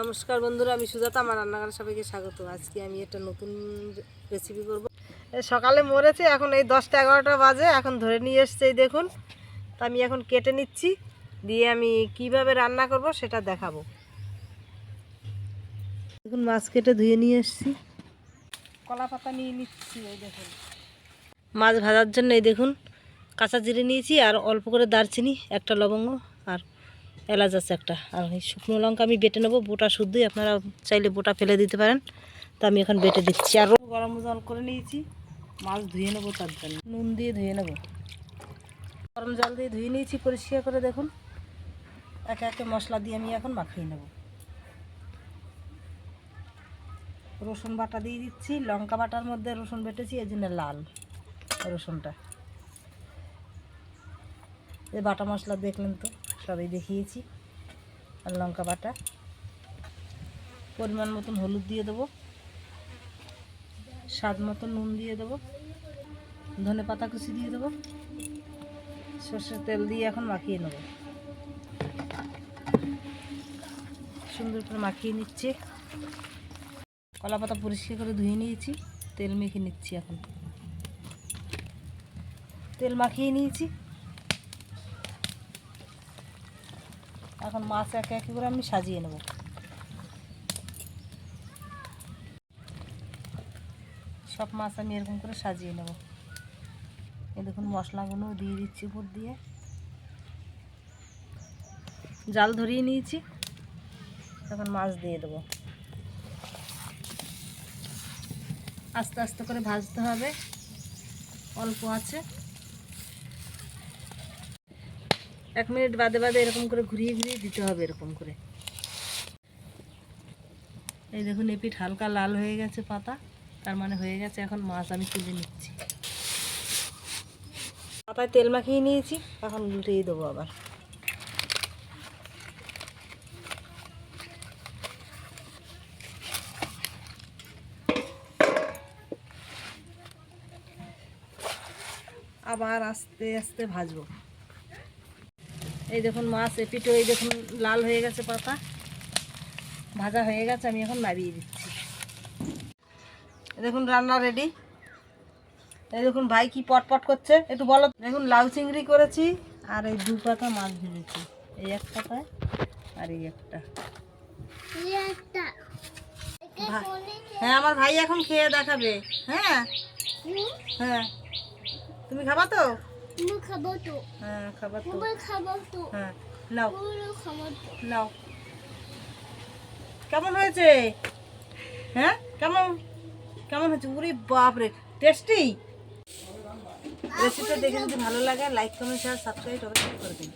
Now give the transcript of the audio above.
নমস্কার বন্ধুরা, আমি সুজাতা, আমার রান্নাঘরে সবাইকে স্বাগত। আজকে আমি একটা নতুন রেসিপি করব। সকালে মরেছে, এখন এই দশটা এগারোটা বাজে, এখন ধরে নিয়ে এসছে এই দেখুন। তো আমি এখন কেটে নিচ্ছি, দিয়ে আমি কীভাবে রান্না করব সেটা দেখাবো। দেখুন, মাছ কেটে ধুয়ে নিয়ে এসছি। কলা পাতা নিয়ে নিচ্ছি, এই দেখুন। মাছ ভাজার জন্য এই দেখুন, কাঁচা জিরে নিয়েছি আর অল্প করে দারচিনি, একটা লবঙ্গ। এলাচ আছে একটা। আর এই শুকনো লঙ্কা আমি বেটে নেব। বোটা শুদ্ধই আপনারা চাইলে বোটা ফেলে দিতে পারেন। তা আমি এখন বেটে দিচ্ছি। আর গরম জল করে নিয়েছি। মাছ ধুয়ে নেব তার জন্য। নুন দিয়ে ধুয়ে নেব। গরম জল দিয়ে ধুয়ে নিয়েছি পরিষ্কার করে দেখুন। একে একে মশলা দিয়ে আমি এখন মাখিয়ে নেব। রসুন বাটা দিয়ে দিচ্ছি। লঙ্কা বাটার মধ্যে রসুন বেটেছি, এই জন্য লাল রসুনটা। এই বাটা মশলা দেখলেন তো, সবই দেখিয়েছি। আর লঙ্কা বাটা। পরিমাণ মতন হলুদ দিয়ে দেবো। স্বাদ মতন নুন দিয়ে দেবো। ধনে পাতা কুচি দিয়ে দেবো। সর্ষের তেল দিয়ে এখন মাখিয়ে নেব। সুন্দর করে মাখিয়ে নিচ্ছি। কলা পাতা পরিষ্কার করে ধুয়ে নিয়েছি। তেল মেখে নিচ্ছি এখন। তেল মাখিয়ে নিয়েছি। এখন মাছ একে একে করে আমি সাজিয়ে নেব। সব মাছ আমি এরকম করে সাজিয়ে নেব। এ দেখুন, মশলাগুলো দিয়ে দিচ্ছি উপর দিয়ে। জাল ধরিয়ে নিয়েছি। এখন মাছ দিয়ে দেবো। আস্তে আস্তে করে ভাজতে হবে। অল্প আছে। এক মিনিট বাদে বাদে এরকম করে ঘুরিয়ে ঘুরিয়ে দিতে হবে এরকম করে। এই দেখুন এই পিঠ হালকা লাল হয়ে গেছে পাতা। তার মানে হয়ে গেছে এখন মাছ আমি তুলে নিচ্ছি। পাতায় তেল মাখিয়ে নিয়েছি, এখন উল্টিয়ে দেবো আবার। আবার আস্তে আস্তে ভাজবো। এই দেখুন মাছ এপিটো এই দেখুন লাল হয়ে গেছে পাতা। ভাজা হয়ে গেছে আমি এখন নাড়িয়ে দিচ্ছি। এই দেখুন রান্না রেডি এই দেখুন ভাই কি পটপট করছে। একটু বলো। দেখুন লাউ চিংড়ি করেছি আর এই দু পাতা মাছ ভেজেছি। এই এক পাতায় আর এই একটা। হ্যাঁ আমার ভাই এখন খেয়ে দেখাবে। হ্যাঁ? হ্যাঁ। তুমি খাবা তো? খাব তো হ্যাঁ খাবার তো খাব তো হ্যাঁ নাও খাব তো নাও কেমন হয়েছে? হ্যাঁ? কেমন? কেমন হয়েছে? উরে বাপরে টেস্টি রেসিপিটা দেখে যদি ভালো লাগে লাইক কমেন্ট শেয়ার সাবস্ক্রাইব অবশ্যই করে দিন।